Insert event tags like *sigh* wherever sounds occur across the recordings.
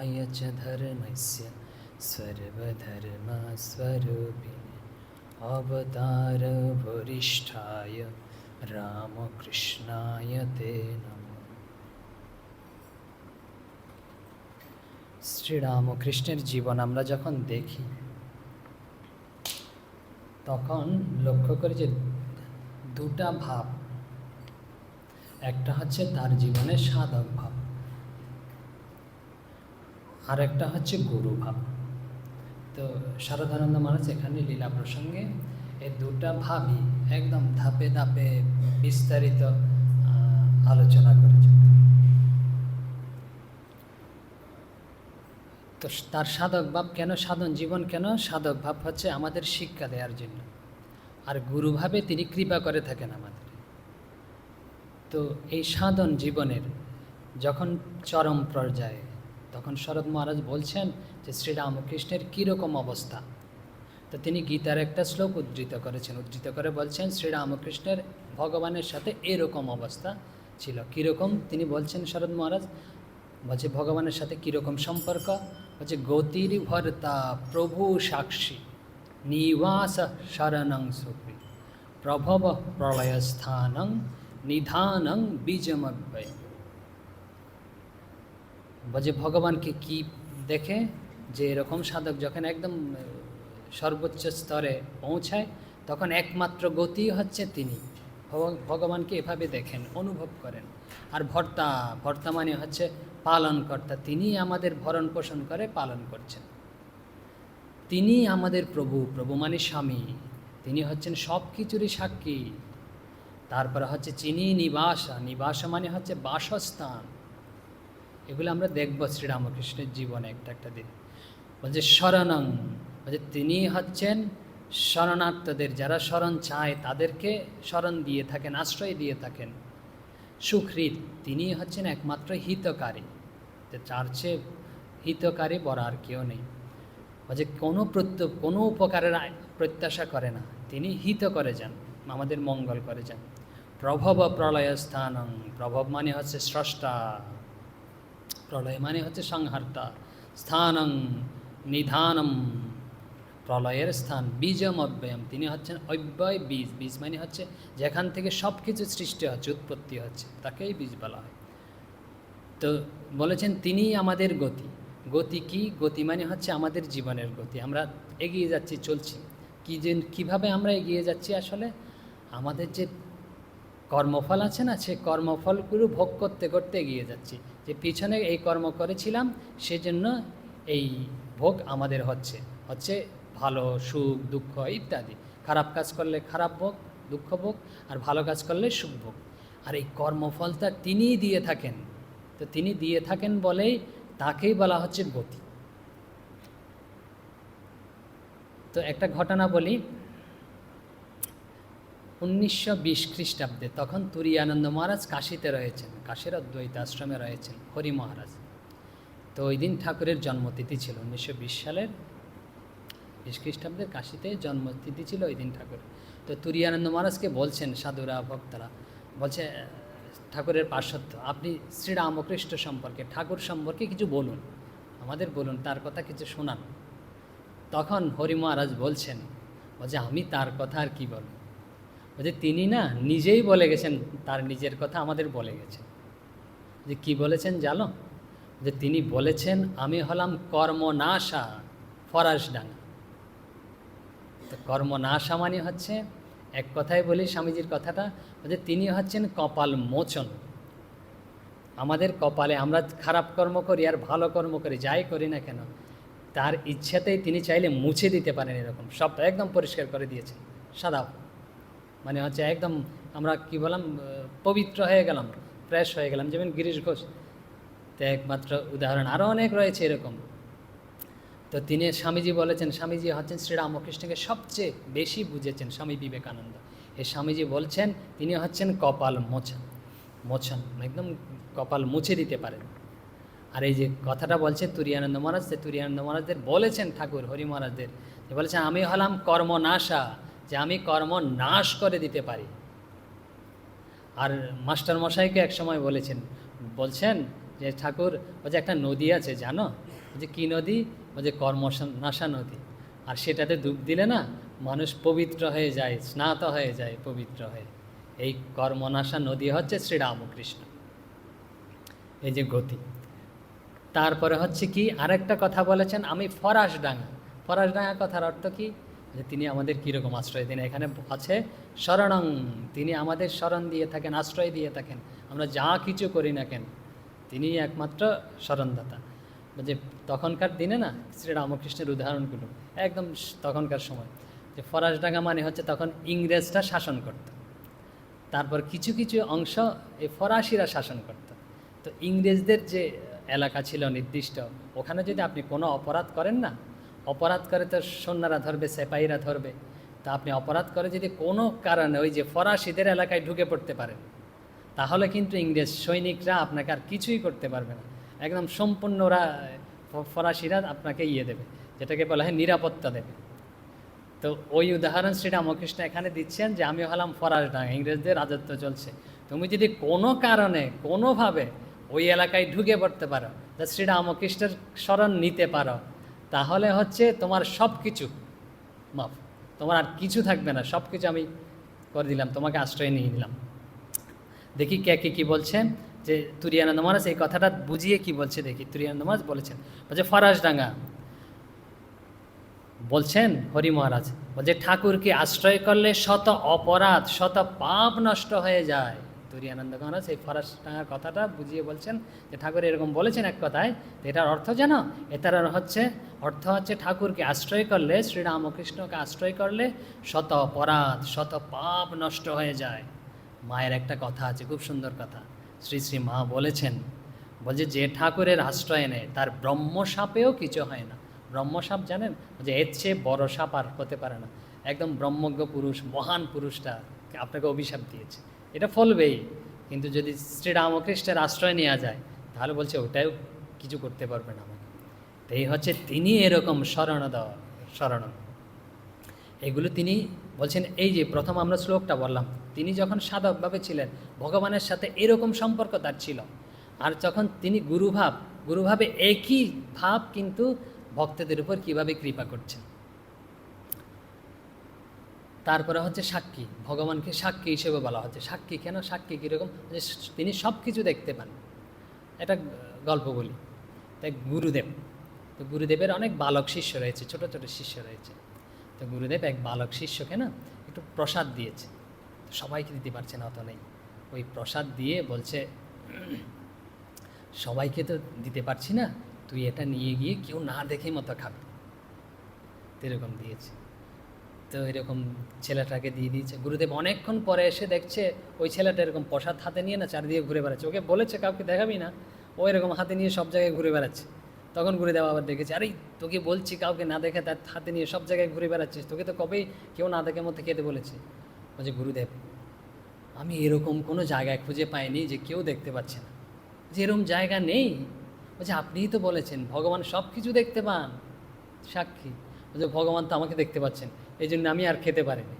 विनाशाय च धर्मस्य सर्वधर्मस्वरूपिणे अवतार वरिष्ठाय रामकृष्णाय ते नमः শ্রীরামকৃষ্ণের জীবন আমরা যখন দেখি তখন লক্ষ্য করি যে দুটা ভাব একটা হচ্ছে তার জীবনের সাধক ভাব আর একটা হচ্ছে গুরু ভাব। তো শারদানন্দ মহারাজ এখানে লীলা প্রসঙ্গে এই দুটা ভাবই একদম ধাপে ধাপে বিস্তারিত আলোচনা করেছেন। তো তার সাধক ভাব কেন সাধন? জীবন কেন? সাধক ভাব হচ্ছে আমাদের শিক্ষা দেওয়ার জন্য। আর গুরুভাবে তিনি কৃপা করে থাকেন আমাদের। তো এই সাধন জীবনের যখন চরম পর্যায়ে তখন শরৎ মহারাজ বলছেন যে শ্রীরামকৃষ্ণের কীরকম অবস্থা। তো তিনি গীতার একটা শ্লোক উদ্ধৃত করেছেন। উদ্ধৃত করে বলছেন, শ্রীরামকৃষ্ণের ভগবানের সাথে এরকম অবস্থা ছিল। কীরকম? তিনি বলছেন শরৎ মহারাজ, বলছে, ভগবানের সাথে কীরকম সম্পর্ক? বলছে গতির ভর্তা প্রভু সাক্ষী নিবাস শরণং সুখী প্রভব প্রলয়স্থানং নিধানং বীজমব্যয় বলছে ভগবানকে কি দেখে, যে এরকম সাধক যখন একদম সর্বোচ্চ স্তরে পৌঁছায়, তখন একমাত্র গতি হচ্ছে তিনি। ভগবানকে এভাবে দেখেন, অনুভব করেন। আর ভর্তা ভর্তা মানে হচ্ছে পালনকর্তা। তিনি আমাদের ভরণ পোষণ করে, পালন করছেন। তিনি আমাদের প্রভু প্রভু মানে স্বামী। তিনি হচ্ছেন সব কিছুরই সাক্ষী। তারপরে হচ্ছে চিনি, নিবাস। নিবাস মানে হচ্ছে বাসস্থান। এগুলো আমরা দেখব শ্রীরামকৃষ্ণের জীবনে একটা একটা দিন। বলছে, শরণং। বলছে, তিনি হচ্ছেন শরণার্থদের, যারা শরণ চায় তাদেরকে শরণ দিয়ে থাকেন, আশ্রয় দিয়ে থাকেন। সুখৃত তিনি হচ্ছেন একমাত্র হিতকারী। যে যার চেয়ে হিতকারী বড় আর কেউ নেই। বলছে, কোনো প্রত্য কোনো উপকারের প্রত্যাশা করে না। তিনি হিত করে যান, আমাদের মঙ্গল করে যান। প্রভব প্রলয় স্থানং প্রভব মানে হচ্ছে স্রষ্টা। প্রলয় মানে হচ্ছে সংহারটা স্থানং নিধানম প্রলয়ের স্থান, বীজম অব্যয়ম। তিনি হচ্ছেন অব্যয় বীজ। বীজ মানে হচ্ছে যেখান থেকে সব কিছু সৃষ্টি হচ্ছে, উৎপত্তি হচ্ছে, তাকেই বীজ বলা হয়। তো বলেছেন, তিনিই আমাদের গতি। গতি কি? গতি মানে হচ্ছে আমাদের জীবনের গতি। আমরা এগিয়ে যাচ্ছি, চলছি। কী যে, কীভাবে আমরা এগিয়ে যাচ্ছি আসলে? আমাদের যে কর্মফল আছে না, সে কর্মফলগুলো ভোগ করতে করতে এগিয়ে যাচ্ছি। যে পিছনে এই কর্ম করেছিলাম, সেজন্য এই ভোগ আমাদের হচ্ছে। হচ্ছে ভালো, সুখ, দুঃখ ইত্যাদি। খারাপ কাজ করলে খারাপ ভোগ, দুঃখ ভোগ, আর ভালো কাজ করলে সুখ ভোগ। আর এই কর্মফলটা তিনিই দিয়ে থাকেন। তো তিনি দিয়ে থাকেন বলেই তাকেই বলা হচ্ছে গতি। তো একটা ঘটনা বলি। উনিশশো বিশ খ্রিস্টাব্দে তখন তুরি আনন্দ মহারাজ কাশিতে রয়েছেন। কাশীর অদ্বৈত আশ্রমে রয়েছেন হরি মহারাজ। তো ওই দিন ঠাকুরের জন্মতিথি ছিল। উনিশশো বিশ সালের বিশ খ্রিস্টাব্দের কাশিতে জন্মতিথি ছিল ওই দিন ঠাকুর তো তুরি আনন্দ মহারাজকে বলছেন সাধুরা, ভক্তরা, বলছে, ঠাকুরের পার্শ্বত্ব আপনি শ্রীরামকৃষ্ণ সম্পর্কে, ঠাকুর সম্পর্কে কিছু বলুন। আমাদের বলুন, তার কথা কিছু শোনান। তখন হরি মহারাজ বলছেন, বলছে, আমি তার কথা আর কি বলব? বলছে, তিনি না নিজেই বলে গেছেন, তার নিজের কথা আমাদের বলে গেছেন। যে কি বলেছেন জানো? যে তিনি বলেছেন, আমি হলাম কর্মনাশা ফরাসডাঙ্গা তো কর্মনাশা মানে হচ্ছে, এক কথায় বলি স্বামীজির কথাটা, যে তিনি হচ্ছেন কপাল মোচন। আমাদের কপালে আমরা খারাপ কর্ম করি আর ভালো কর্ম করি, যাই করি না কেন, তার ইচ্ছাতেই তিনি চাইলে মুছে দিতে পারেন এরকম। সব একদম পরিষ্কার করে দিয়েছেন, সাদা মানে হচ্ছে একদম আমরা কি বললাম পবিত্র হয়ে গেলাম ফ্রেশ হয়ে গেলাম। যেমন গিরিশ ঘোষ, তো একমাত্র উদাহরণ। আরও অনেক রয়েছে এরকম। তো তিনি স্বামীজি বলেছেন, স্বামীজি হচ্ছেন শ্রীরামকৃষ্ণকে সবচেয়ে বেশি বুঝেছেন স্বামী বিবেকানন্দ। এই স্বামীজি বলছেন, তিনি হচ্ছেন কপাল মোছন মোছন একদম কপাল মুছে দিতে পারেন। আর এই যে কথাটা বলছে তুরিয়ানন্দ মহারাজ তুরিয়ানন্দ মহারাজদের বলেছেন ঠাকুর, হরি মহারাজদের। বলেছেন আমি হলাম কর্মনাশা যে আমি কর্ম নাশ করে দিতে পারি। আর মাস্টার মশাইকে এক সময় বলেছেন, বলছেন যে ঠাকুর ও যে একটা নদী আছে, জানো? যে কী নদী? ও যে কর্ম নাশা নদী। আর সেটাতে ডুব দিলে না, মানুষ পবিত্র হয়ে যায়, স্নাত হয়ে যায় পবিত্র হয়ে। এই কর্মনাশা নদী হচ্ছে শ্রীরামকৃষ্ণ। এই যে গতি। তারপরে হচ্ছে কি, আরেকটা কথা বলেছেন, আমি ফরাসডাঙ্গা। ফরাসডাঙ্গা কথার অর্থ কি? যে তিনি আমাদের কীরকম আশ্রয় দিন। এখানে আছে, শরণং। তিনি আমাদের শরণ দিয়ে থাকেন, আশ্রয় দিয়ে থাকেন। আমরা যা কিছু করি না কেন তিনি একমাত্র শরণদাতা। যে তখনকার দিনে না, শ্রীরামকৃষ্ণের উদাহরণগুলো, একদম তখনকার সময়। যে ফরাসডাঙ্গা মানে হচ্ছে তখন ইংরেজরা শাসন করত। তারপর কিছু কিছু অংশ এই ফরাসিরা শাসন করত। তো ইংরেজদের যে এলাকা ছিল নির্দিষ্ট, ওখানে যদি আপনি কোনো অপরাধ করেন না অপরাধ করে তো সৈন্যরা ধরবে সেপাইরা ধরবে। তা আপনি অপরাধ করে যদি কোনো কারণে ওই যে ফরাসিদের এলাকায় ঢুকে পড়তে পারেন, তাহলে কিন্তু ইংরেজ সৈনিকরা আপনাকে আর কিছুই করতে পারবে না। একদম সম্পূর্ণ ওরা ফরাসিরা আপনাকে ইয়ে দেবে, যেটাকে বলা হয় নিরাপত্তা দেবে। তো ওই উদাহরণ শ্রী রামকৃষ্ণ এখানে দিচ্ছেন যে আমি হলাম ফরাসডাঙ্গা ইংরেজদের রাজত্ব চলছে। তুমি যদি কোনো কারণে, কোনোভাবে ওই এলাকায় ঢুকে পড়তে পারো, তা শ্রী রামকৃষ্ণের স্মরণ নিতে পারো। তাহলে হচ্ছে তোমার সব কিছু মাফ, তোমার আর কিছু থাকবে না সব কিছু আমি করে দিলাম, তোমাকে আশ্রয় নিয়ে নিলাম। দেখি কে কে কী বলছেন, যে তুরিয়ানন্দ মহারাজ এই কথাটা বুঝিয়ে কি বলছে দেখি, তুরিয়ানন্দ মহারাজ বলেছেন, বলছে ফরাসডাঙ্গা, বলছেন হরি মহারাজ, বলছে ঠাকুরকে আশ্রয় করলে শত অপরাধ, শত পাপ নষ্ট হয়ে যায়। তুরিয়ানন্দ মহারাজ এই ফরাসডাঙ্গার কথাটা বুঝিয়ে বলছেন যে ঠাকুর এরকম বলেছেন এক কথায় এটার অর্থ জানো এটার হচ্ছে, অর্থ হচ্ছে ঠাকুরকে আশ্রয় করলে, শ্রীরামকৃষ্ণকে আশ্রয় করলে শত অপরাধ, শত পাপ নষ্ট হয়ে যায়। মায়ের একটা কথা আছে, খুব সুন্দর কথা। শ্রী শ্রী মা বলেছেন, বলছে যে ঠাকুরের আশ্রয় নেয়, তার ব্রহ্মসাপেও কিছু হয় না। ব্রহ্মসাপ জানেন? যে এর চেয়ে বড় সাপ আর হতে পারে না। একদম ব্রহ্মজ্ঞ পুরুষ, মহান পুরুষটা, আপনাকে অভিশাপ দিয়েছে। এটা ফলবেই। কিন্তু যদি শ্রীরামকৃষ্ণের আশ্রয় নেওয়া যায়, তাহলে বলছে ওটাও কিছু করতে পারবে না আমাকে। এই হচ্ছে তিনি এরকম শরণ দেওয়া, শরণ। এগুলো তিনি বলছেন, এই যে প্রথম আমরা শ্লোকটা বললাম, তিনি যখন সাধকভাবে ছিলেন, ভগবানের সাথে এরকম সম্পর্ক তার ছিল। আর যখন তিনি গুরুভাব, গুরুভাবে একই ভাব কিন্তু ভক্তদের উপর কীভাবে কৃপা করছেন? তারপরে হচ্ছে সাক্ষী, ভগবানকে সাক্ষী হিসেবে বলা হচ্ছে। সাক্ষী কেন? সাক্ষী কীরকম? তিনি সব কিছু দেখতে পান। এটা গল্প বলি। তাই গুরুদেব, তো গুরুদেবের অনেক বালক শিষ্য রয়েছে, ছোট ছোট শিষ্য রয়েছে। তো গুরুদেব এক বালক শিষ্যকে না একটু প্রসাদ দিয়েছে। তো সবাইকে দিতে পারছে না, অত নেই। ওই প্রসাদ দিয়ে বলছে, সবাইকে তো দিতে পারছি না, তুই এটা নিয়ে গিয়ে কেউ না দেখে মতো খাবি এরকম দিয়েছে। তো এরকম ছেলেটাকে দিয়ে দিয়েছে। গুরুদেব অনেকক্ষণ পরে এসে দেখছে ওই ছেলেটা এরকম প্রসাদ হাতে নিয়ে না চারদিকে ঘুরে বেড়াচ্ছে। ওকে বলেছে, কাউকে দেখাবি না। ও এরকম হাতে নিয়ে সব জায়গায় ঘুরে বেড়াচ্ছে। তখন গুরুদেব আবার দেখেছে, আরে, তোকে বলছি কাউকে না দেখে তার হাতে নিয়ে সব জায়গায় ঘুরে বেড়াচ্ছিস। তোকে তো কবেই কেউ না দেখে মধ্যে খেতে বলেছে। বলছে, গুরুদেব, আমি এরকম কোনো জায়গায় খুঁজে পাইনি যে কেউ দেখতে পাচ্ছে না। যে এরকম জায়গা নেই। বলছে, আপনিই তো বলেছেন, ভগবান সব কিছু দেখতে পান। সাক্ষী, বলছে, ভগবান তো আমাকে দেখতে পাচ্ছেন। এই জন্য আমি আর খেতে পারিনি।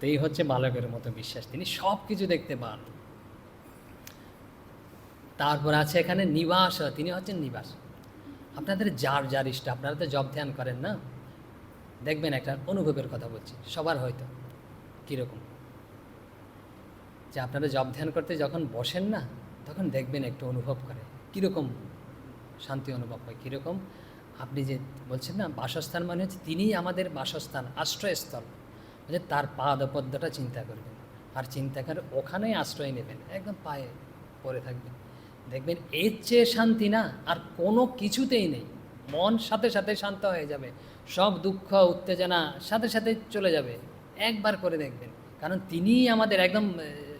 তো এই হচ্ছে বালকের মতো বিশ্বাস। তিনি সব কিছু দেখতে পান। তারপর আছে এখানে নিবাস। তিনি হচ্ছেন নিবাস। আপনাদের যার যার ইষ্ট, আপনারা তো জব ধ্যান করেন না? দেখবেন একটা অনুভবের কথা বলছি, সবার হয়তো। কীরকম? যে আপনারা জব ধ্যান করতে যখন বসেন না, তখন দেখবেন একটু অনুভব করে। কীরকম শান্তি অনুভব হয়, কীরকম? আপনি যে বলছেন না, বাসস্থান মানে হচ্ছে তিনিই আমাদের বাসস্থান, আশ্রয়স্থল। মানে তার পাদপদ্মটা চিন্তা করবেন। আর চিন্তা করে ওখানেই আশ্রয় নেবেন, একদম পায়ে পড়ে থাকবেন। দেখবেন এর চেয়ে শান্তি না, আর কোনো কিছুতেই নেই। মন সাথে সাথে শান্ত হয়ে যাবে। সব দুঃখ, উত্তেজনা সাথে সাথে চলে যাবে, একবার করে দেখবেন। কারণ তিনিই আমাদের একদম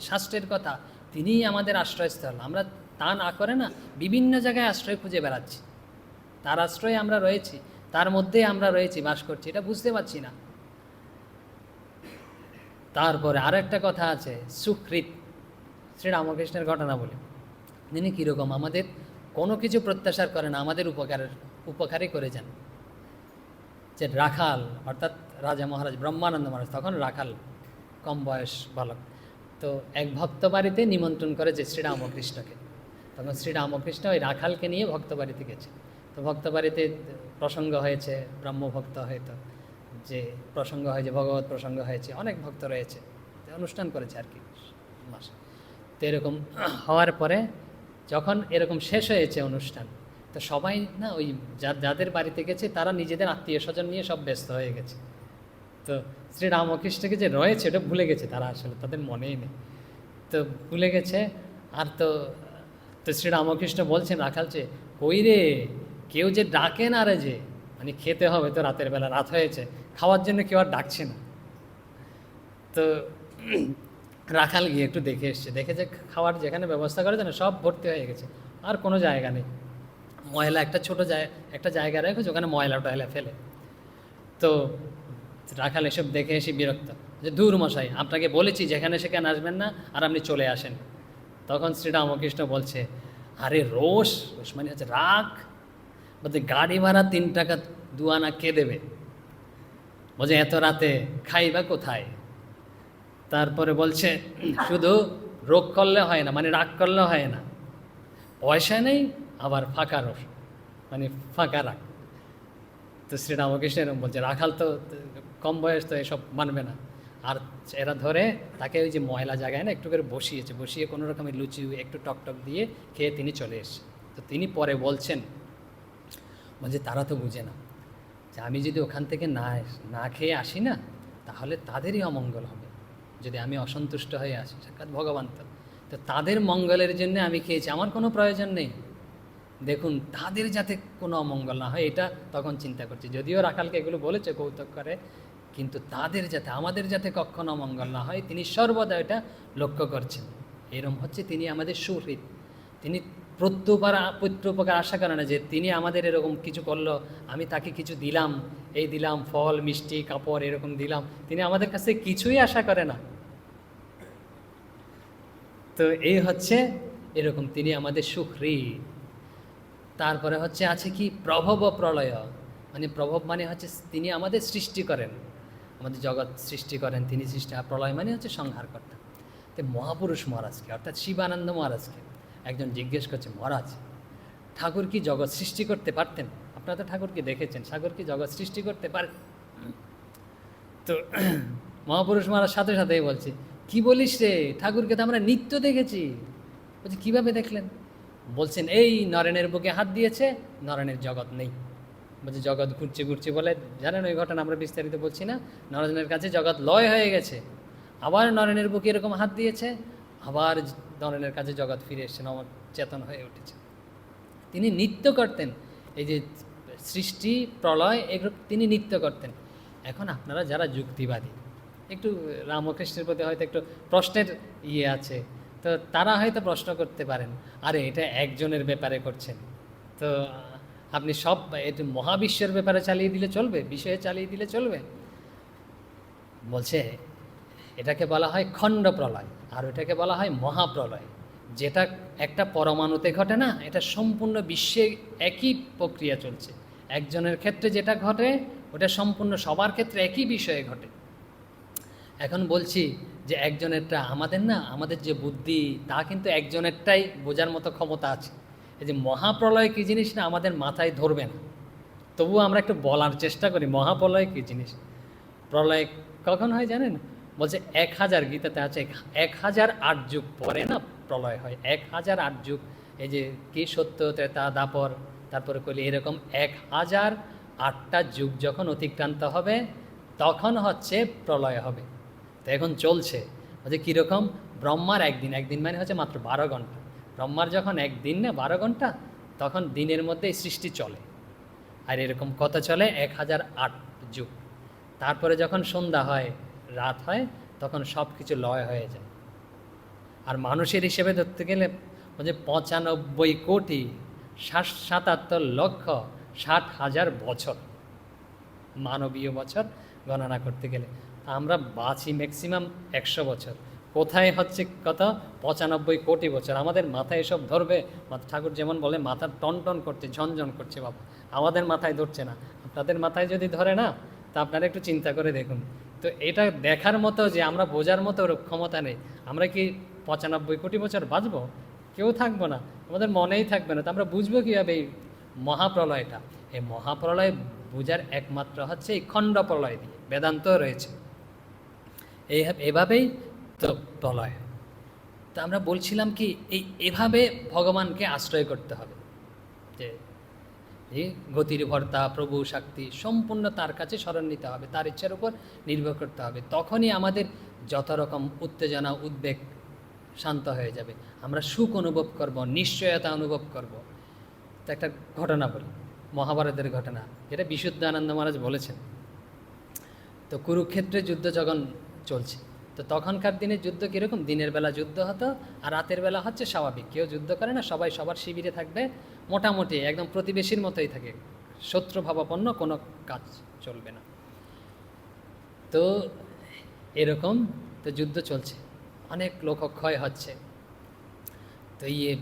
শাস্ত্রের কথা, তিনিই আমাদের আশ্রয়স্থল। আমরা তা না করে না, বিভিন্ন জায়গায় আশ্রয় খুঁজে বেড়াচ্ছি। তার আশ্রয়ে আমরা রয়েছি, তার মধ্যে আমরা রয়েছি, বাস করছি, এটা বুঝতে পারছি না। তারপরে আর একটা কথা আছে, সুকৃত। শ্রীরামকৃষ্ণের ঘটনা বলি। তিনি কীরকম? আমাদের কোনো কিছু প্রত্যাশার করে না, আমাদের উপকারের উপকারই করে যান। যে রাখাল, অর্থাৎ রাজা মহারাজ, ব্রহ্মানন্দ মহারাজ, তখন রাখাল, কম বয়স বালক। তো এক ভক্ত বাড়িতে নিমন্ত্রণ করেছে শ্রীরামকৃষ্ণকে তখন শ্রীরামকৃষ্ণ ওই রাখালকে নিয়ে ভক্ত বাড়িতে গেছে। তো ভক্ত বাড়িতে প্রসঙ্গ হয়েছে, ব্রহ্মভক্ত হয়তো, যে প্রসঙ্গ হয়েছে ভগবত প্রসঙ্গ হয়েছে, অনেক ভক্ত রয়েছে অনুষ্ঠান করেছে আর কি মাসে। তো এরকম *clears throat* হওয়ার পরে যখন এরকম শেষ হয়েছে অনুষ্ঠান, তো সবাই না ওই যাদের বাড়িতে গেছে, তারা নিজেদের আত্মীয় স্বজন নিয়ে সব ব্যস্ত হয়ে গেছে। তো শ্রী রামকৃষ্ণকে যে রয়েছে, ওটা ভুলে গেছে তারা আসলে, তাদের মনেই নেই। তো ভুলে গেছে, আর তো তো শ্রী রামকৃষ্ণ বলছেন রাখালছে কই রে কেউ যে ডাকে না রে যে মানে খেতে হবে তো রাতের বেলা, রাত হয়েছে, খাওয়ার জন্য কেউ আর ডাকছে না। তো রাখাল গিয়ে একটু দেখে এসছে, দেখে যে খাওয়ার যেখানে ব্যবস্থা করেছে না, সব ভর্তি হয়ে গেছে, আর কোনো জায়গা নেই। ময়লা একটা ছোট জায়গা একটা জায়গা রেখেছে, ওখানে ময়লা টয়লা ফেলে। তো রাখাল এসব দেখে এসে বিরক্ত, যে দূর মশাই, আপনাকে বলেছি যেখানে সেখানে আসবেন না, আর আপনি চলে আসেন। তখন শ্রী রামকৃষ্ণ বলছে, আরে রোষ রোষ মানে হচ্ছে রাগ বলতে গাড়ি ভাড়া তিন টাকা দুয়ানা কে দেবে? বলছে, এত রাতে খাইবা কোথায়? তারপরে বলছে, শুধু রোগ করলে হয় না মানে রাগ করলে হয় না। পয়সা নেই, আবার ফাঁকা রোষ মানে ফাঁকা রাগ। তো শ্রী রামকৃষ্ণ এরকম বলছে, রাখাল তো কম বয়স তো এসব মানবে না। আর এরা ধরে তাকে ওই যে ময়লা জায়গায় না একটু করে বসিয়েছে, বসিয়ে কোনো রকমের লুচি, একটু টকটক দিয়ে খেয়ে তিনি চলে এসছে। তো তিনি পরে বলছেন বলছে তারা তো বুঝে না যে আমি যদি ওখান থেকে না না খেয়ে আসি না, তাহলে তাদেরই অমঙ্গল হবে। যদি আমি অসন্তুষ্ট হয়ে আসি, সাক্ষাৎ ভগবান তো। তো তাদের মঙ্গলের জন্য আমি খেয়েছি, আমার কোনো প্রয়োজন নেই। দেখুন, তাদের যাতে কোনো অমঙ্গল না হয়, এটা তখন চিন্তা করছি। যদিও রাখালকে এগুলো বলেছে, কৌতুক করে, কিন্তু তাদের যাতে, আমাদের যাতে কখনো অমঙ্গল না হয়, তিনি সর্বদা এটা লক্ষ্য করছেন। এরম হচ্ছে তিনি আমাদের সুহৃদ তিনি প্রত্যুপকার প্রত্যুপকার আশা করে না যে তিনি আমাদের এরকম কিছু করল, আমি তাকে কিছু দিলাম, এই দিলাম, ফল, মিষ্টি, কাপড় এরকম দিলাম, তিনি আমাদের কাছে কিছুই আশা করে না। তো এই হচ্ছে এরকম তিনি আমাদের সুহৃদ তারপরে হচ্ছে আছে কি? প্রভব প্রলয়। মানে প্রভব মানে হচ্ছে তিনি আমাদের সৃষ্টি করেন। আমাদের জগৎ সৃষ্টি করেন, তিনি সৃষ্টি আর প্রলয় মানে হচ্ছে সংহারকর্তা। তো মহাপুরুষ মহারাজকে, অর্থাৎ শিবানন্দ মহারাজকে একজন জিজ্ঞেস করছে, মহারাজ, ঠাকুর কি জগৎ সৃষ্টি করতে পারতেন? আপনারা তো ঠাকুরকে দেখেছেন ঠাকুর কি জগৎ সৃষ্টি করতে পারে? তো মহাপুরুষ মহারাজ সাথে সাথেই বলছে, কি বলিস রে, ঠাকুরকে তো আমরা নিত্য দেখেছি। বলছি, কীভাবে দেখলেন? বলছেন, এই নরেনের বুকে হাত দিয়েছে, নরেনের জগৎ নেই। বলছে, জগৎ ঘুরছে ঘুরছে বলে জানেন ওই ঘটনা আমরা বিস্তারিত বলছি না? নরেনের কাছে জগৎ লয় হয়ে গেছে। আবার নরেনের বুকে এরকম হাত দিয়েছে, আবার নরেনের কাছে জগৎ ফিরে এসছে নব চেতন হয়ে উঠেছে তিনি নৃত্য করতেন, এই যে সৃষ্টি, প্রলয়, এগুলো তিনি নৃত্য করতেন। এখন আপনারা যারা যুক্তিবাদী, একটু রামকৃষ্ণের প্রতি হয়তো একটু প্রশ্নের ইয়ে আছে, তো তারা হয়তো প্রশ্ন করতে পারেন, আরে এটা একজনের ব্যাপারে করছেন। তো আপনি সব এটা মহাবিশ্বের ব্যাপারে চালিয়ে দিলে চলবে, বিষয়ে চালিয়ে দিলে চলবে। বলছে এটাকে বলা হয় খণ্ড প্রলয় আর ওটাকে বলা হয় মহাপ্রলয়। যেটা একটা পরমাণুতে ঘটে না, এটা সম্পূর্ণ বিশ্বে একই প্রক্রিয়া চলছে। একজনের ক্ষেত্রে যেটা ঘটে, ওটা সম্পূর্ণ সবার ক্ষেত্রে একই বিষয়ে ঘটে। এখন বলছি যে একজনেরটা আমাদের না, আমাদের যে বুদ্ধি, তা কিন্তু একজনেরটাই বোঝার মতো ক্ষমতা আছে। এই যে মহাপ্রলয় কী জিনিস না, আমাদের মাথায় ধরবে না। তবুও আমরা একটু বলার চেষ্টা করি, মহাপ্রলয় কী জিনিস? প্রলয় কখন হয় জানেন? বলছে এক হাজার গীতাতে আছে এক হাজার আট যুগ পরে না প্রলয় হয়। এক হাজার আট যুগ, এই যে কি সত্য, ত্রেতা, দাপর, তারপরে কলি এরকম এক হাজার আটটা যুগ যখন অতিক্রান্ত হবে, তখন হচ্ছে প্রলয় হবে। তো এখন চলছে। বলছে কীরকম? ব্রহ্মার একদিন একদিন মানে হচ্ছে মাত্র বারো ঘণ্টা। ব্রহ্মার যখন একদিন না বারো ঘণ্টা, তখন দিনের মধ্যে সৃষ্টি চলে। আর এরকম কত চলে? এক হাজার আট যুগ। তারপরে যখন সন্ধ্যা হয় রাত হয়, তখন সব কিছু লয় হয়ে যায়। আর মানুষের হিসেবে ধরতে গেলে বলছে পঁচানব্বই কোটি ষাট সাতাত্তর লক্ষ, ষাট হাজার বছর, মানবীয় বছর গণনা করতে গেলে। আমরা বাঁচি ম্যাক্সিমাম একশো বছর। কোথায় হচ্ছে কত? পঁচানব্বই কোটি বছর। আমাদের মাথায় এসব ধরবে। ঠাকুর যেমন বলে, মাথা টন টন করছে, ঝনঝন করছে বাবা। আমাদের মাথায় ধরছে না। আপনাদের মাথায় যদি ধরে না, তা আপনারা একটু চিন্তা করে দেখুন। তো এটা দেখার মতো যে আমরা বোঝার মতো ক্ষমতা নেই। আমরা কি পঁচানব্বই কোটি বছর বাঁচবো? কেউ থাকব না। আমাদের মনেই থাকবে না। তো আমরা বুঝব কীভাবে এই মহাপ্রলয়টা? এই মহাপ্রলয় বোঝার একমাত্র হচ্ছে এই খণ্ড প্রলয় দিয়ে। বেদান্ত রয়েছে। এই এভাবেই তো প্রলয়। তো আমরা বলছিলাম কি, এই এভাবে ভগবানকে আশ্রয় করতে হবে। যে গতির ভর্তা, প্রভু শক্তি সম্পূর্ণ তার কাছে স্মরণ নিতে হবে, তার ইচ্ছার উপর নির্ভর করতে হবে। তখনই আমাদের যত রকম উত্তেজনা, উদ্বেগ শান্ত হয়ে যাবে। আমরা সুখ অনুভব করব, নিশ্চয়তা অনুভব করব। তো একটা ঘটনা বলি, মহাভারতের ঘটনা। যেটা বিশুদ্ধ আনন্দ মহারাজ বলেছেন, তো কুরুক্ষেত্রে যুদ্ধ যখন চলছে তো তখনকার দিনে যুদ্ধ কীরকম? দিনের বেলা যুদ্ধ হতো আর রাতের বেলা হচ্ছে স্বাভাবিক। কেউ যুদ্ধ করে না, সবাই সবার শিবিরে থাকবে। মোটামুটি একদম প্রতিবেশীর মতোই থাকে। শত্রু ভাবাপন্ন, কোনো কাজ চলবে না। তো এরকম তো যুদ্ধ চলছে। অনেক লোকক্ষয় হচ্ছে। তো ইয়ে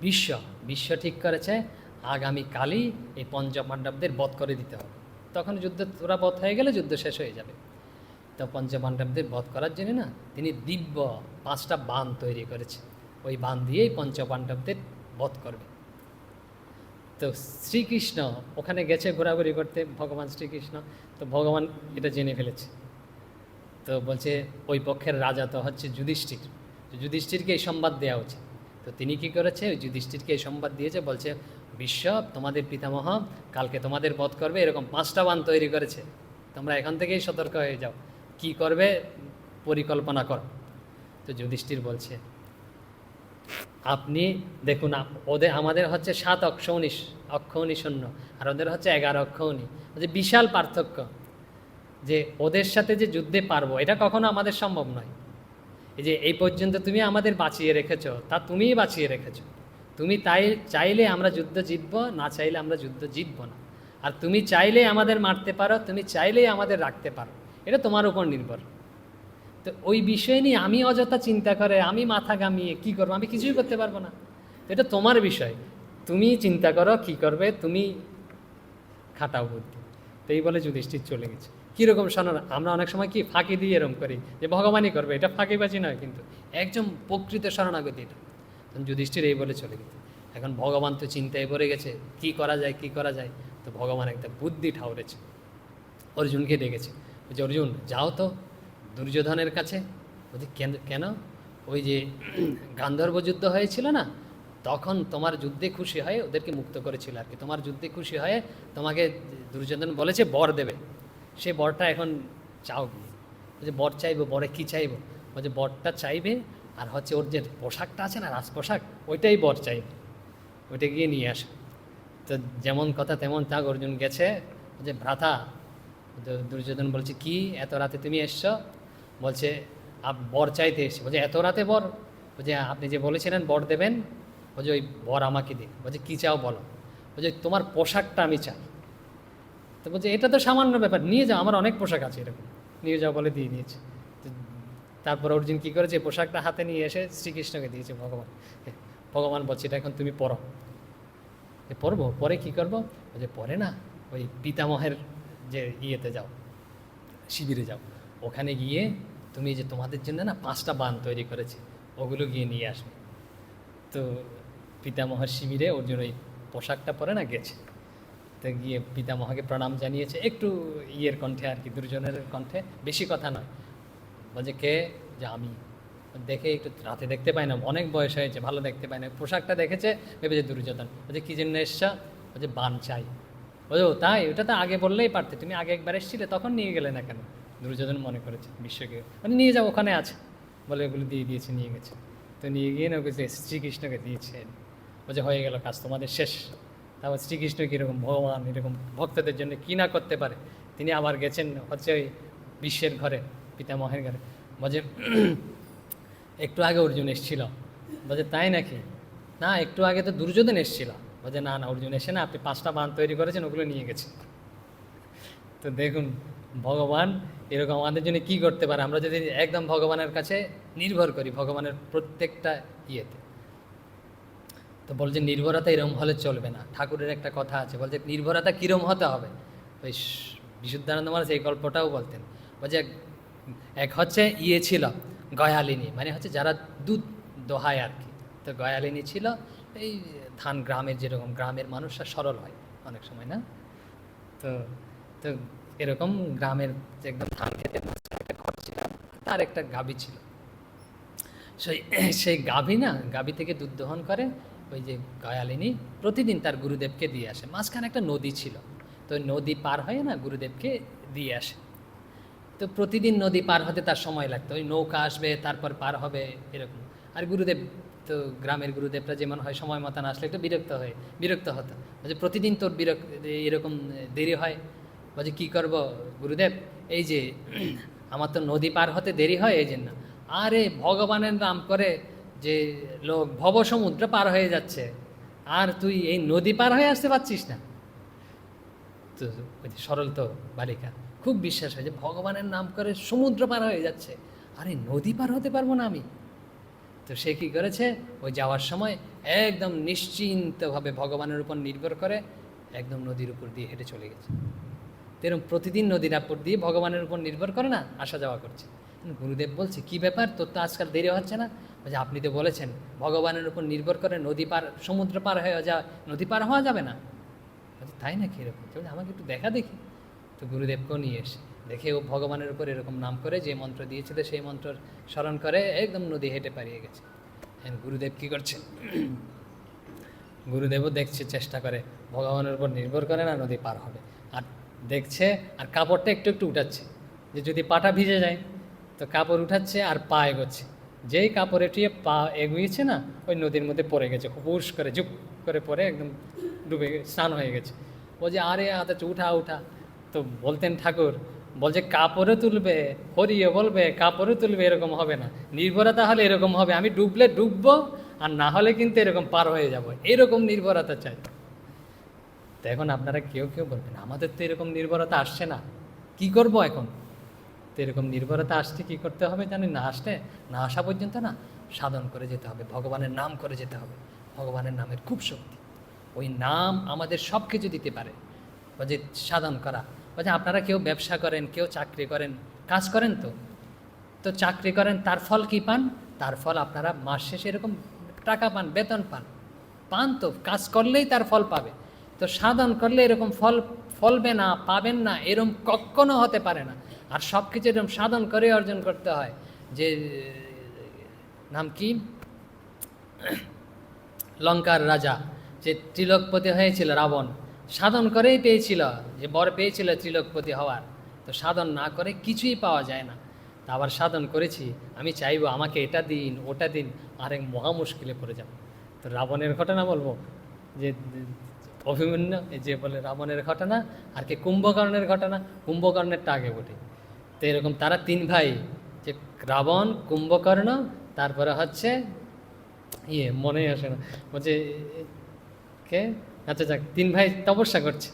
বিশ্ব বিশ্ব ঠিক করেছে, আগামী কালই এই পঞ্চপাণ্ডবদের বধ করে দিতে হবে। তখন যুদ্ধ, তোরা বধ হয়ে গেলে যুদ্ধ শেষ হয়ে যাবে। তো পঞ্চপাণ্ডবদের বধ করার জন্য না তিনি দিব্য পাঁচটা বান তৈরি করেছে ওই বান দিয়েই পঞ্চপাণ্ডবদের বধ করবে। তো শ্রীকৃষ্ণ ওখানে গেছে ঘোরাঘুরি করতে, ভগবান শ্রীকৃষ্ণ। তো ভগবান এটা জেনে ফেলেছে। তো বলছে, ওই পক্ষের রাজা তো হচ্ছে যুধিষ্ঠির। যুধিষ্ঠিরকে এই সংবাদ দেওয়া উচিত। তো তিনি কি করেছে? ওই যুধিষ্ঠিরকে এই সংবাদ দিয়েছে, বলছে বিশ্ব তোমাদের পিতামহ কালকে তোমাদের বধ করবে। এরকম পাঁচটা বান তৈরি করেছে। তোমরা এখান থেকেই সতর্ক হয়ে যাও। কি করবে? পরিকল্পনা কর। তো যুধিষ্ঠির বলছে, আপনি দেখুন ওদের, আমাদের হচ্ছে সাত অক্ষৌনি অক্ষৌনি শূন্য আর ওদের হচ্ছে এগারো অক্ষৌনি যে বিশাল পার্থক্য, যে ওদের সাথে যে যুদ্ধে পারব, এটা কখনো আমাদের সম্ভব নয়। এই যে এই পর্যন্ত তুমি আমাদের বাঁচিয়ে রেখেছো, তা তুমিই বাঁচিয়ে রেখেছো। তুমি তাই, চাইলে আমরা যুদ্ধ জিতব, না চাইলে আমরা যুদ্ধ জিতব না। আর তুমি চাইলে আমাদের মারতে পারো, তুমি চাইলেই আমাদের রাখতে পারো। এটা তোমার উপর নির্ভর। তো ওই বিষয় নিয়ে আমি অযথা চিন্তা করে, আমি মাথা ঘামিয়ে কি করব? আমি কিছুই করতে পারব না। এটা তোমার বিষয়। তুমি চিন্তা করো কি করবে, তুমি খাটাও বুদ্ধি। তো এই বলে যুধিষ্ঠির চলে গেছে। কীরকম শোনো আমরা অনেক সময় কি ফাঁকি দিয়ে এরম করি যে ভগবানই করবে, এটা ফাঁকিবাজি নয় কিন্তু একজন প্রকৃত শরণাগতি এটা। যুধিষ্ঠির এই বলে চলে গেছে। এখন ভগবান তো চিন্তায় পড়ে গেছে, কি করা যায়, কি করা যায়? তো ভগবান একটা বুদ্ধি ঠাউরেছে। অর্জুনকে ডেকেছে। বলছে অর্জুন, যাও তো দুর্যোধনের কাছে। বলছে, কেন কেন? ওই যে গান্ধর্ব যুদ্ধ হয়েছিল না, তখন তোমার যুদ্ধে খুশি হয়ে ওদেরকে মুক্ত করেছিল আর কি। তোমার যুদ্ধে খুশি হয়ে তোমাকে দুর্যোধন বলেছে, বর দেবে। সে বরটা এখন চাও গিয়ে বলছে, বর চাইব, বরে কি চাইব? বলছে, বরটা চাইবে আর হচ্ছে ওর যে পোশাকটা আছে না রাজ পোশাক ওইটাই বর চাইবে। ওইটা গিয়ে নিয়ে আসো। তো যেমন কথা তেমন তা অর্জুন গেছে। যে ভ্রাতা দুর্যোধন বলছে, কি? এত রাতে তুমি এসছো? বলছে বর চাইতে এসছি। বলছে, এত রাতে বর? বলছে, আপনি যে বলেছিলেন বর দেবেন, বলছে, ওই বর আমাকে দিন বলছে, কী চাও বলো? বলছে, তোমার পোশাকটা আমি চাই। তো বলছে, এটা তো সামান্য ব্যাপার। নিয়ে যাও, আমার অনেক পোশাক আছে এরকম। নিয়ে যাও বলে দিয়ে দিয়েছে। তো তারপর অর্জুন কী করেছে? পোশাকটা হাতে নিয়ে এসে শ্রীকৃষ্ণকে দিয়েছে, ভগবান। ভগবান বলছে, এটা এখন তুমি পরো। এ, পরবো? পরে কি করব? বলছে, পরে না, ওই পিতামহের যে ইয়েতে যাও, শিবিরে যাও। ওখানে গিয়ে তুমি যে তোমাদের জন্য না পাঁচটা বান তৈরি করেছে, ওগুলো গিয়ে নিয়ে আসবে। তো পিতামহের শিবিরে ওর জন্য ওই পোশাকটা পরে না গেছে। তো গিয়ে পিতামহকে প্রণাম জানিয়েছে, একটু ইয়ের কণ্ঠে আর কি দুর্জনের কণ্ঠে, বেশি কথা নয়। বলছে, কে? যে আমি। দেখে একটু রাতে দেখতে পাই না, অনেক বয়স হয়েছে, ভালো দেখতে পাই না। পোশাকটা দেখেছে, ভেবেছে দুর্যোধন। বলছে, কী জন্য এসছা? বলছে, বান চাই। ও, তাই? ওটা তো আগে বললেই পারতে। তুমি আগে একবার এসেছিলে, তখন নিয়ে গেলে না কেন? দুর্যোধন মনে করেছে, বিশ্বকে। মানে নিয়ে যাও, ওখানে আছে। বলে ওগুলো দিয়ে দিয়েছে, নিয়ে গেছে। তো নিয়ে গিয়ে না ওকে শ্রীকৃষ্ণকে দিয়েছে। বলছে হয়ে গেল কাজ, তোমাদের শেষ। তারপর শ্রীকৃষ্ণ কীরকম ভগবান, এরকম ভক্তদের জন্য কী না করতে পারে? তিনি আবার গেছেন হচ্ছে ওই বিশ্বের ঘরে, পিতামহের ঘরে। বলছে, একটু আগে অর্জুন এসেছিল। বলছে, তাই নাকি? না, একটু আগে তো দুর্যোধন এসেছিল। বলছে না না, অর্জুন এসে না, আপনি পাঁচটা বান তৈরি করেছেন, ওগুলো নিয়ে গেছে। তো দেখুন, ভগবান এরকম আমাদের জন্য কি করতে পারে? আমরা যদি একদম ভগবানের কাছে নির্ভর করি, ভগবানের প্রত্যেকটা ইয়েতে। তো বলছে নির্ভরতা এরম হলে চলবে না। ঠাকুরের একটা কথা আছে বলছে নির্ভরতা কীরম হতে হবে? ওই বিশুদ্ধানন্দ মহারাজ এই গল্পটাও বলতেন। বলছে এক হচ্ছে ইয়ে ছিল, গয়ালিনী। মানে হচ্ছে যারা দুধ দোহায় আর কি। তো গয়ালিনী ছিল এই ধান গ্রামের যেরকম, গ্রামের মানুষরা সরল হয় অনেক সময়, না? তো তো এরকম গ্রামের যে একদম ধান খেতে তার একটা গাভী ছিল। সেই সেই গাভী না গাভী থেকে দুধ দহন করে ওই যে গয়ালিনী প্রতিদিন তার গুরুদেবকে দিয়ে আসে। মাঝখানে একটা নদী ছিল, তো নদী পার হয়ে, না, গুরুদেবকে দিয়ে আসে। তো প্রতিদিন নদী পার হতে তার সময় লাগতো। ওই নৌকা আসবে, তারপর পার হবে, এরকম। আর গুরুদেব তো গ্রামের গুরুদেবরা যেমন হয়, সময় মতন আসলে একটু বিরক্ত হয়ে, বিরক্ত হতো। বলছে, প্রতিদিন তোর বিরক্ত, এরকম দেরি হয়? বলছে, কী করব গুরুদেব? এই যে, *clears throat* আমার তো নদী পার হতে দেরি হয়, এই জন্য। আরে, ভগবানের নাম করে যে লোক ভব সমুদ্র পার হয়ে যাচ্ছে, আর তুই এই নদী পার হয়ে আসতে পারছিস না। তো সরল তো বালিকা, খুব বিশ্বাস হয় যে ভগবানের নাম করে সমুদ্র পার হয়ে যাচ্ছে। আরে, নদী পার হতে পারব না আমি? তো সে কী করেছে? ওই যাওয়ার সময় একদম নিশ্চিন্তভাবে ভগবানের উপর নির্ভর করে একদম নদীর উপর দিয়ে হেঁটে চলে গেছে। তো এরকম প্রতিদিন নদীর উপর দিয়ে ভগবানের উপর নির্ভর করে না, আসা যাওয়া করছে। গুরুদেব বলছে, কি ব্যাপার? তোর তো আজকাল দেরি হচ্ছে না? বলছে, আপনি তো বলেছেন, ভগবানের উপর নির্ভর করে নদী পার, সমুদ্র পার হয়ে যা, নদী পার হওয়া যাবে না? তাই নাকি এরকম? আমাকে একটু দেখা দেখি। তো গুরুদেবকেও নিয়ে এসে দেখে ও ভগবানের উপর এরকম নাম করে যে মন্ত্র দিয়েছিল, সেই মন্ত্র স্মরণ করে একদম নদী হেঁটে পারিয়ে গেছে। গুরুদেব কী করছে *clears throat* গুরুদেবও দেখছে, চেষ্টা করে, ভগবানের উপর নির্ভর করে না নদী পার হবে। আর দেখছে, আর কাপড়টা একটু একটু উঠাচ্ছে, যে যদি পাটা ভিজে যায়, তো কাপড় উঠাচ্ছে আর পা এগোচ্ছে। যেই কাপড় এটিয়ে পা এগিয়েছে না, ওই নদীর মধ্যে পড়ে গেছে হুস করে, ঝুপ করে পড়ে একদম ডুবে স্নান হয়ে গেছে। ও যে আরে আচ্ছা উঠা উঠা। তো বলতেন ঠাকুর বলছে কাপড়ে তুলবে হরিয়ে বলবে, কাপড়ে তুলবে, এরকম হবে না। নির্ভরতা হলে এরকম হবে। আমি ডুবলে ডুববো, আর না হলে কিন্তু এরকম পার হয়ে যাব। এরকম নির্ভরতা চাই। তো এখন আপনারা কেউ কেউ বলবেন, আমাদের তো এরকম নির্ভরতা আসছে না। কি করব এখন? তো এরকম নির্ভরতা আসতে কি করতে হবে জানেন? না আসতে, না আসা পর্যন্ত না, সাধন করে যেতে হবে। ভগবানের নাম করে যেতে হবে। ভগবানের নামের খুব শক্তি। ওই নাম আমাদের সব কিছু দিতে পারে। যে সাধন করা বলছে আপনারা কেউ ব্যবসা করেন, কেউ চাকরি করেন, কাজ করেন তো? তো চাকরি করেন, তার ফল কি পান? তার ফল আপনারা মাস শেষে এরকম টাকা পান, বেতন পান। পান তো, কাজ করলেই তার ফল পাবে। তো সাধন করলে এরকম ফল ফলবে না, পাবেন না এরকম কখনো হতে পারে না। আর সব কিছু এরকম সাধন করে অর্জন করতে হয়। যে, নাম কি? *clears throat* লঙ্কার রাজা, যে ত্রিলোকপতি হয়েছিল রাবণ। সাধন করেই পেয়েছিল, যে বর পেয়েছিল ত্রিলোকপতি হওয়ার। তো সাধন না করে কিছুই পাওয়া যায় না। তা আবার সাধন করেছি, আমি চাইব আমাকে এটা দিন, ওটা দিন, আর এক মহা মুশকিলে পড়ে যাব। তো রাবণের ঘটনা বলব? যে অভিমন্য যে বলে রাবণের ঘটনা, আর কি কুম্ভকর্ণের ঘটনা কুম্ভকর্ণেরটা আগে বটে তো এরকম তারা তিন ভাই, যে রাবণ, কুম্ভকর্ণ, তারপরে হচ্ছে ইয়ে মনেই আসে না। বলছে, কে? আচ্ছা যাক, তিন ভাই তপস্যা করছে।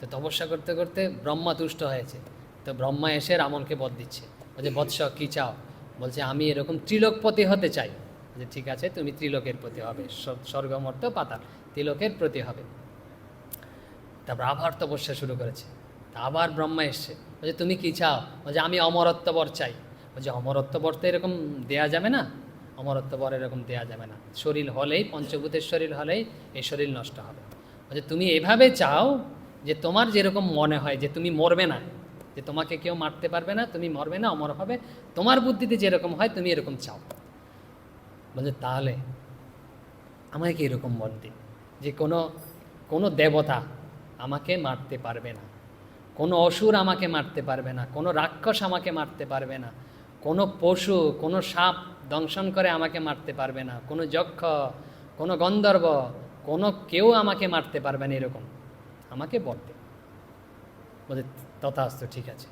তো তপস্যা করতে করতে ব্রহ্মা তুষ্ট হয়েছে। তো ব্রহ্মা এসে রামনকে বধ দিচ্ছে। বলছে, বৎস, কী চাও? বলছে, আমি এরকম ত্রিলোকপতি হতে চাই। যে ঠিক আছে, তুমি ত্রিলোকের প্রতি হবে। স্বর্গমর্ত পাতাল ত্রিলোকের প্রতি হবে। তারপর আবার তপস্যা শুরু করেছে। তা আবার ব্রহ্মা এসছে। বলছে, তুমি কী চাও? বলছে, আমি অমরত্ব বর চাই। বলছে অমরত্ব বর তো এরকম দেয়া যাবে না। অমরত্ব বর এরকম দেয়া যাবে না। শরীর হলেই, পঞ্চভূতের শরীর হলেই এই শরীর নষ্ট হবে। বলছে তুমি এভাবে চাও যে তোমার যেরকম মনে হয়, যে তুমি মরবে না, যে তোমাকে কেউ মারতে পারবে না, তুমি মরবে না, অমর হবে, তোমার বুদ্ধিতে যেরকম হয়, তুমি এরকম চাও। বলছে, তাহলে আমাকে এরকম বল দিন, যে কোনো কোনো দেবতা আমাকে মারতে পারবে না, কোনো অসুর আমাকে মারতে পারবে না, কোনো রাক্ষস আমাকে মারতে পারবে না, কোনো পশু, কোনো সাপ দংশন করে আমাকে মারতে পারবে না, কোনো যক্ষ, কোনো গন্ধর্ব কোনো কেউ আমাকে মারতে পারবে না এরকম। আমাকে বলতে। বলে তথাস্ত ঠিক আছে।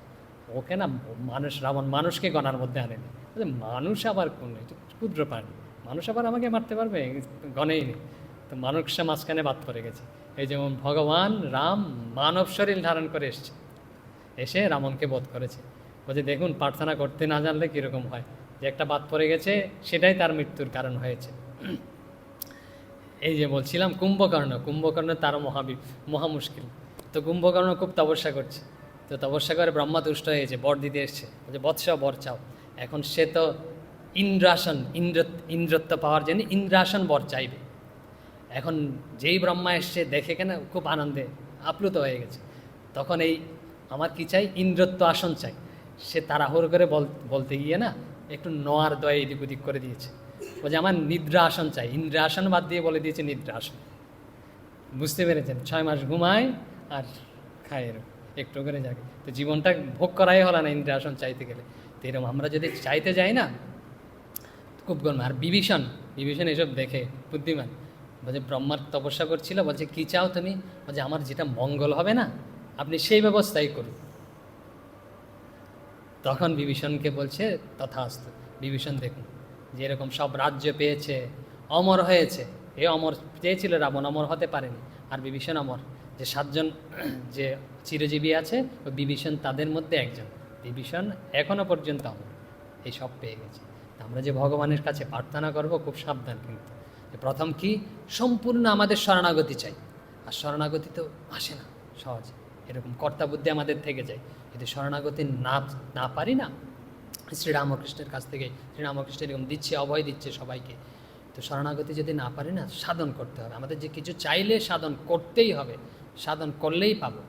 ওকে না মানুষ, রাবণ মানুষকে গণার মধ্যে আনেনি মানুষ আবার কোন ক্ষুদ্র প্রাণী। মানুষ আবার আমাকে মারতে পারবে? গণেই নেই তো মানুষে মাঝখানে বাদ পড়ে গেছে। এই যেমন ভগবান রাম মানব শরীর ধারণ করে এসছে। এসে রামনকে বোধ করেছে। বলছে, দেখুন, প্রার্থনা করতে না জানলে কীরকম হয়? যে একটা বাদ পড়ে গেছে, সেটাই তার মৃত্যুর কারণ হয়েছে। এই যে বলছিলাম, কুম্ভকর্ণ কুম্ভকর্ণ তারও মহাবি মহা মুশকিল তো কুম্ভকর্ণ খুব তপস্যা করছে। তো তপস্যা করে ব্রহ্মা তুষ্ট হয়েছে বর দিতে এসছে। বলছে, বৎস, বর চাও। এখন সে তো ইন্দ্রাসন, ইন্দ্র, ইন্দ্রত্ব পাওয়ার জন্য ইন্দ্রাসন বর চাইবে। এখন যেই ব্রহ্মা এসছে, দেখে কেন খুব আনন্দে আপ্লুত হয়ে গেছে। তখন এই, আমার কি চাই? ইন্দ্রত্ব আসন চাই। সে তাড়াহুড়ো করে বল, বলতে গিয়ে না, একটু নোয়ার দয় এদিক ওদিক করে দিয়েছে। বলছে আমার নিদ্রা আসন চাই। ইন্দ্রা আসন বাদ দিয়ে বলে দিয়েছে নিদ্রা আসন বুঝতে পেরেছেন? ছয় মাস ঘুমায় আর খায় এরকম, একটু করে যাকে তো জীবনটা ভোগ করাই হলো না ইন্দ্রা আসন চাইতে গেলে। তো এরকম আমরা যদি চাইতে যাই না খুব গরম। আর বিভীষণ বিভীষণ এসব দেখে বুদ্ধিমান। বলছে, ব্রহ্মার তপস্যা করছিল, বলছে, কী চাও তুমি? বলছে, আমার যেটা মঙ্গল হবে না, আপনি সেই ব্যবস্থাই করুন। তখন বিভীষণকে বলছে, তথাস্তু। বিভীষণ দেখুন যে এরকম সব রাজ্য পেয়েছে, অমর হয়েছে। এ অমর চেয়েছিল রাবণ, অমর হতে পারেনি। আর বিভীষণ অমর, যে সাতজন, যে চিরজীবী আছে, ও বিভীষণ তাদের মধ্যে একজন। বিভীষণ এখনও পর্যন্ত অমর। এই সব পেয়ে গেছে। আমরা যে ভগবানের কাছে প্রার্থনা করব, খুব সাবধান কিন্তু। প্রথম কি? সম্পূর্ণ আমাদের শরণাগতি চাই। আর শরণাগতি তো আসে না, সহজে। এরকম কর্তা বুদ্ধি আমাদের থেকে যায়। যদি শরণাগতি না না পারি না শ্রীরামকৃষ্ণের কাছ থেকে শ্রীরামকৃষ্ণ এরকম দিচ্ছে, অভয় দিচ্ছে সবাইকে। তো শরণাগতি যদি না পারি না, সাধন করতে হবে। আমাদের যে কিছু চাইলে সাধন করতেই হবে। সাধন করলেই পাবো।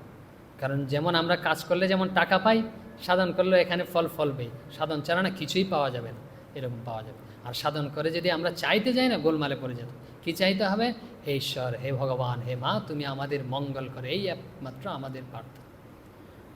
কারণ যেমন আমরা কাজ করলে যেমন টাকা পাই, সাধন করলে এখানে ফল ফলবেই। সাধন ছাড়া না কিছুই পাওয়া যাবে না। এরকম পাওয়া যাবে। আর সাধন করে যদি আমরা চাইতে যাই না, গোলমালে পড়ে যাবে কি চাইতে হবে? হে ঈশ্বর হে ভগবান, হে মা, তুমি আমাদের মঙ্গল করে। এই একমাত্র আমাদের প্রার্থনা।